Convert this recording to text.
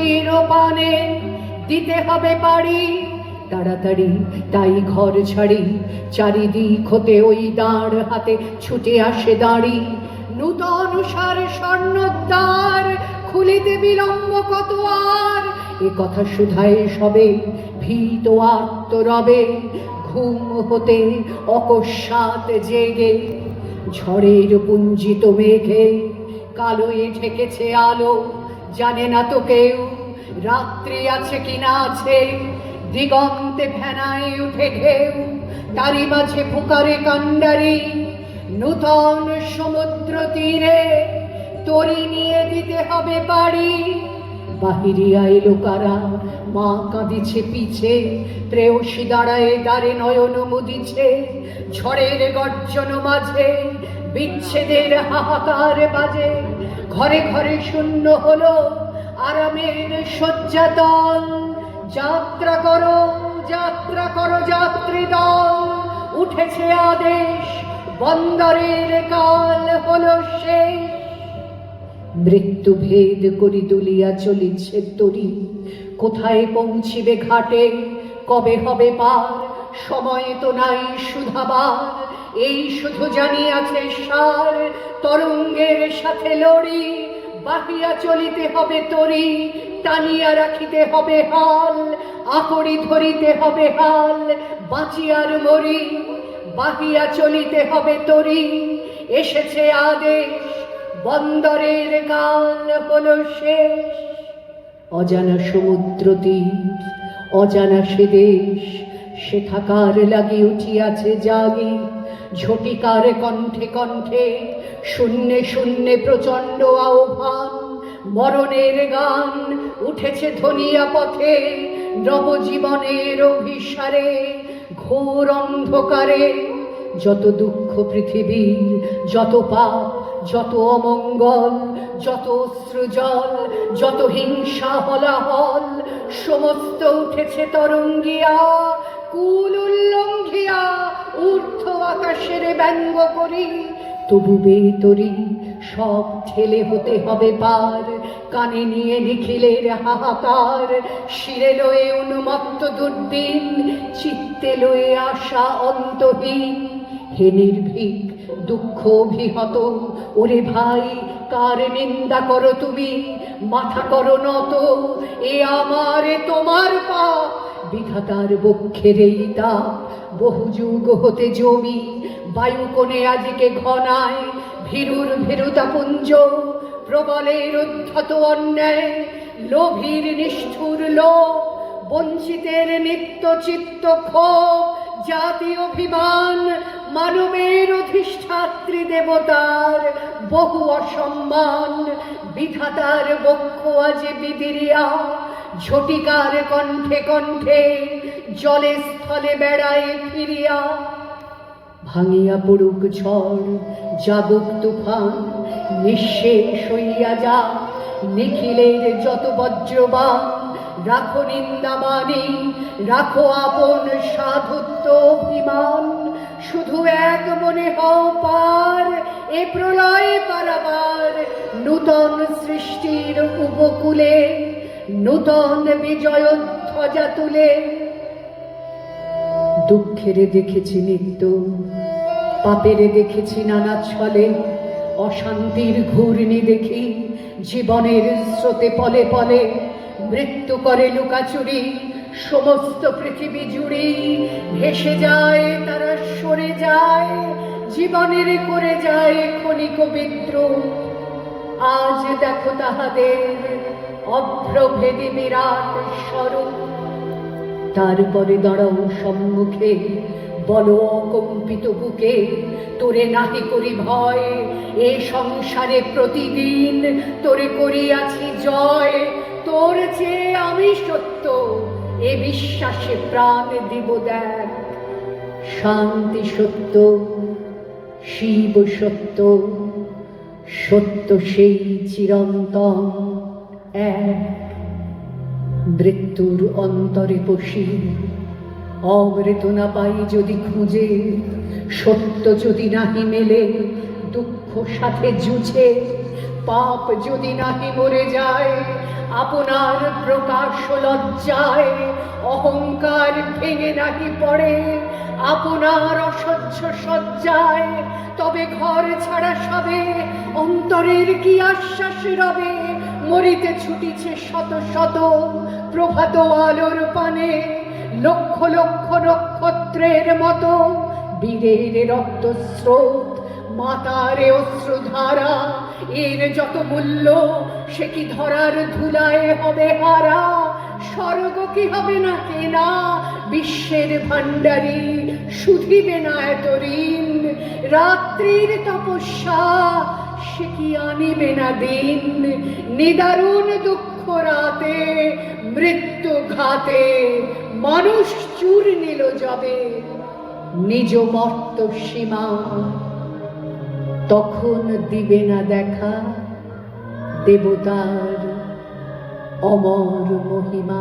তীর পানে দিতে হবে পারি। তাড়াতাড়ি তাই ঘর ছাড়ি, চারিদিক হতে ওই দাঁড় হাতে ছুটে আসে দাঁড়ি। নূতন সার স্বর্ণদ্বার খুলিতে বিলম্ব কত আর? এ কথা শুধায় সবে ভীত আত্মরবে, ঘুম হতে অকস্মাৎ জেগে। ঝড়ের পুঞ্জিত মেঘে কালোয় ঠেকেছে আলো জানে না তো কেউ রাত্রি আছে কিনা আছে? দিগন্তে ফেনায় উঠে ঢেউ তারি মাঝে ফুকারে কান্ডারি নূতন সমুদ্র তীরে তরি নিয়ে দিতে হবে বাড়ি বাহিরিয়া এলো কারা? মা কাঁদিছে পিছে, প্রেয়সী দাঁড়ায় দ্বারে নয়ন মুদিছে। ঝড়ের গর্জন মাঝে, বিচ্ছেদের হাহাকার বাজে। ঘরে ঘরে শূন্য হলো আরামের শয্যাতল যাত্রা করো যাত্রা করো যাত্রী দল। উঠেছে আদেশ, বন্দরের কাল হলো শেষ। মৃত্যু ভেদ করি দুলিয়া চলিছে তরি। কোথায় পৌঁছিবে ঘাটে, কবে হবে পার? সময় তো নাই সুধাবার। এই শুধু জানিয়াছে সার, তরঙ্গের সাথে লড়ি, বাহিয়া চলিতে হবে তরি, টানিয়া রাখিতে হবে হাল, আকড়ি ধরিতে হবে হাল, বাঁচিয়ার মরি, বাহিয়া চলিতে হবে তরি। এসেছে আদেশ, বন্দরের গান হলো শেষ। অজানা সমুদ্র তীর, অজানা সে দেশ সে থাকার লাগি উঠিয়াছে জাগি, ঝটিকার কণ্ঠে কণ্ঠে, শূন্যে শূন্যে প্রচণ্ড আহ্বান, মরণের গান উঠেছে ধনিয়া পথে, নবজীবনের অভিসারে, ঘোর অন্ধকারে, যত দুঃখ পৃথিবীর, যত পাপ, যত অমঙ্গল, যত অশ্রুজল যত হিংসা হলাহল, সমস্ত উঠেছে তরঙ্গিয়া। আকাশের ব্যঙ্গ করি, তবু বেতরি সব ঠেলে হতে হবে পার। কানে নিয়ে নিখিলের হাহাকার, শিরে লয়ে উন্মত্ত দুর্দিন, চিত্তে লয়ে আসা অন্তহীন। হে নির্ভীক, দুঃখ অভিহত, ওরে ভাই, কার নিন্দা করো তুমি? মাথা করো নত, এ আমার তোমার পা বিধাতার বক্ষের এই তাপ বহু যুগ হতে জমি, বায়ু কোণে আজকে ঘনায় ভীরুর ভীরুতা পুঞ্জ প্রবলের উদ্ধত অন্যায়, লোভীর নিষ্ঠুর লোভ, বঞ্চিতের নিত্য চিত্ত ক্ষোভ, জাতি অভিমান, মানবের অধিষ্ঠাত্রী দেবতার বহু অসম্মান, বিধাতার বক্ষ আজ বিদিরিয়া ঝটিকার কণ্ঠে কণ্ঠে, জলে স্থলে বেড়ায় ফিরিয়া। ভাঙিয়া পড়ুক ঝড় জাগুক তুফান, নিঃশেষ হইয়া যা নিখিলের যত বজ্রবান। রাখো নিন্দামানি রাখো আপন সাধুত্ব অভিমান, শুধু এক মনে হও পার এ প্রলয় পারাবার নূতন সৃষ্টির উপকূলে। নূতন বিজয় ধ্বজা তুলে। দুঃখের দেখেছি নিত্য, পাপেরে দেখেছি নানা ছলে, অশান্তির ঘূর্ণি দেখি, জীবনের স্রোতে পলে পলে, মৃত্যু করে লুকাচুরি, সমস্ত পৃথিবী জুড়ি, ভেসে যায়, তারা সরে যায়, জীবনের করে যায় ক্ষণিক বিদ্রোহ। আজ দেখো তাহাদের অভ্রভেদী বিরাট স্বরূপ। তারপরে দাঁড়াও সম্মুখে, বলো অকম্পিত বুকে, তোরে নাহি করি ভয়, এ সংসারে প্রতিদিন তোরে করিয়াছি জয়। তোর চেয়ে আমি সত্য, এ বিশ্বাসে প্রাণ দিব দেখ শান্তি সত্য, শিব সত্য সত্য সেই চিরন্তন। মৃত্যুর অন্তরে বসি অমৃত না পাই যদি খুঁজে, সত্য যদি নাহি মেলে, দুঃখ সাথে জুঝে, পাপ যদি নাহি মরে যায়, আপনার প্রকাশ লজ্জায়, অহংকার ভেঙে নাহি পড়ে, আপনার অসহ্য সজ্জায় তবে ঘর ছাড়া সবে অন্তরের কি আশ্বাস রবে? মরিতে ছুটিছে শত শত প্রভাত আলোর পানে, লক্ষ লক্ষ নক্ষত্রের মতো। বীরের রক্তস্রোত, মাতারে অশ্রুধারা, এর যত মূল্য, সে কি ধরার ধুলায় হবে হারা? স্বর্গ কি হবে না কেনা? বিশ্বের ভাণ্ডারী শুধিবে না এত ঋণ। রাত্রির তপস্যা সে কি আনিবে না দিন? নিদারুণ দুঃখ রাতে, মৃত্যু ঘাতে, মানুষ চুর নিল যাবে, নিজ মর্ত সীমা তখন দিবে না দেখা দেবতার অমর মহিমা।